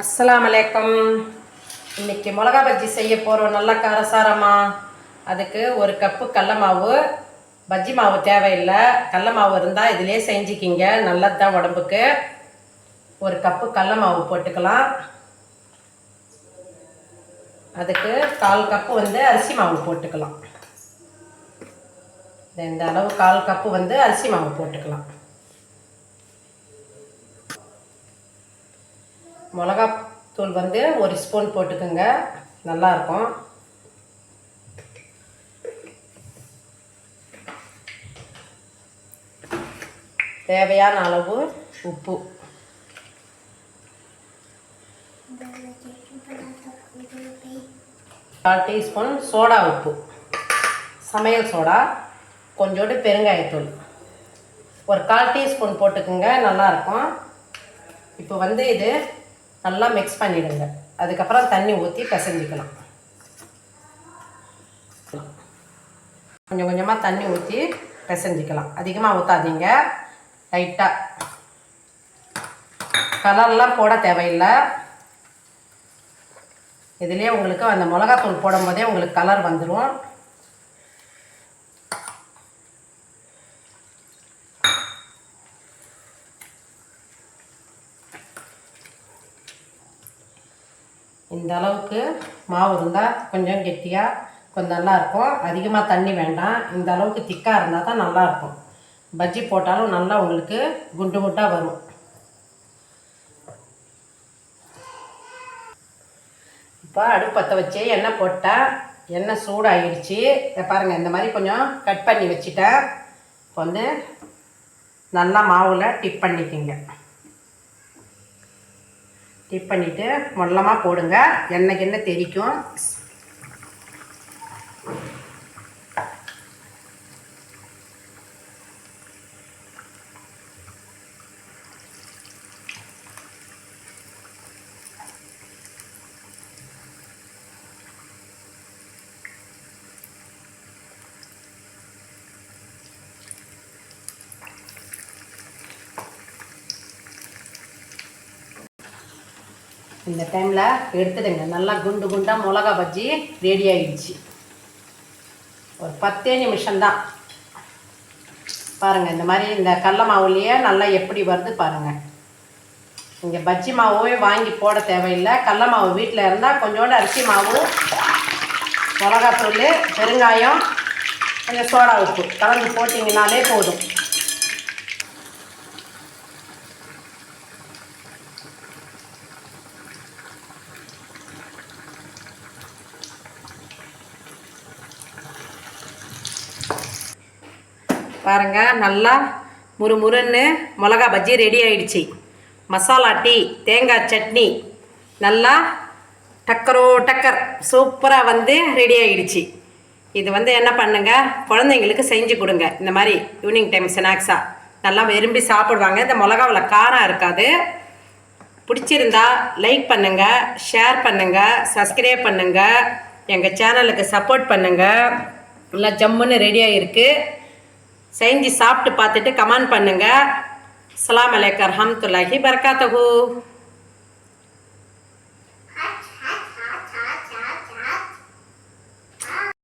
அஸ்லாம் அலைக்கும் இன்னைக்கு மிளகா பஜ்ஜி செய்ய போகிறோம் நல்ல காரசாரமா. அதுக்கு ஒரு கப்பு கடல மாவு. பஜ்ஜி மாவு தேவையில்லை. கடல மாவு இருந்தால் இதிலே செஞ்சுக்கிங்க. நல்லது தான் உடம்புக்கு. ஒரு கப்பு கடல மாவு போட்டுக்கலாம். அதுக்கு கால் கப்பு வந்து அரிசி மாவு போட்டுக்கலாம். இந்த அளவு கால் கப்பு வந்து அரிசி மாவு போட்டுக்கலாம். மிளகாத்தூள் வந்து ஒரு ஸ்பூன் போட்டுக்கோங்க. நல்லாயிருக்கும். தேவையான அளவு உப்பு. கால் டீஸ்பூன் சோடா உப்பு. சமையல் சோடா கொஞ்சோண்டு பெருங்காயத்தூள். ஒரு கால் டீஸ்பூன் போட்டுக்கோங்க நல்லாயிருக்கும். இப்போ வந்து இது நல்லா மிக்ஸ் பண்ணிவிடுங்க அதுக்கப்புறம் தண்ணி ஊற்றி பிசைஞ்சிக்கலாம். கொஞ்சம் கொஞ்சமாக தண்ணி ஊற்றி பிசைஞ்சிக்கலாம். அதிகமாக ஊற்றாதீங்க லைட்டாக கலர்லாம் போட தேவையில்லை. இதுலேயே உங்களுக்கு அந்த மிளகாத்தூள் போடும்போதே உங்களுக்கு கலர் வந்துடும் இந்த அளவுக்கு மாவு இருந்தால் கொஞ்சம் கெட்டியாக கொஞ்சம் நல்லாயிருக்கும் அதிகமாக தண்ணி வேண்டாம். இந்த அளவுக்கு திக்காக இருந்தால் தான் நல்லாயிருக்கும் பஜ்ஜி போட்டாலும் நல்லா உங்களுக்கு குண்டு குண்டாக வரும். இப்போ அடுப்பத்தை வச்சு எண்ணெய் போட்டேன் எண்ணெய் சூடாகிடுச்சு. பாருங்கள் இந்த மாதிரி கொஞ்சம் கட் பண்ணி வச்சுட்டேன். இப்போ வந்து நல்லா மாவில் டிப் பண்ணிக்கோங்க. டிப் பண்ணிவிட்டு மொல்லமாக போடுங்க. எண்ணெய் என்ன தெரிக்கும். இந்த டைமில் எடுத்துடுங்க நல்லா குண்டு குண்டாக மிளகா பஜ்ஜி ரெடி ஆகிடுச்சு ஒரு பத்தே நிமிஷம்தான். பாருங்கள் இந்த மாதிரி இந்த கடல மாவுலேயே நல்லா எப்படி வருது பாருங்கள் இங்கே பஜ்ஜி மாவே வாங்கி போட தேவையில்லை. கடல மாவு வீட்டில் இருந்தால் கொஞ்சோண்டு அரிசி மாவு மிளகாத்தூள் பெருங்காயம் கொஞ்சம் சோடா உப்பு கலந்து போட்டிங்கனாலே போதும். பாருங்க நல்லா முறுமுறுன்னு மிளகா பஜ்ஜி ரெடி ஆயிடுச்சு. மசாலா டீ தேங்காய் சட்னி நல்லா டக்கரோ டக்கர் சூப்பராக வந்து ரெடி ஆகிடுச்சு இது வந்து என்ன பண்ணுங்க குழந்தைங்களுக்கு செஞ்சு கொடுங்க. இந்த மாதிரி ஈவினிங் டைம் ஸ்நாக்ஸாக நல்லா விரும்பி சாப்பிடுவாங்க. இந்த மிளகாவில் காரம் இருக்காது. பிடிச்சிருந்தா லைக் பண்ணுங்கள் ஷேர் பண்ணுங்கள் சப்ஸ்கிரைப் பண்ணுங்கள் எங்கள் சேனலுக்கு சப்போர்ட் பண்ணுங்கள் நல்லா ஜம்முன்னு ரெடியாக இருக்குது செஞ்சு சாப்பிட்டு பார்த்துட்டு கமெண்ட் பண்ணுங்கள் அஸ்ஸலாமு ஹம்துல்லாஹி ரஹமத்துல்லாஹி பரகாத்தஹூ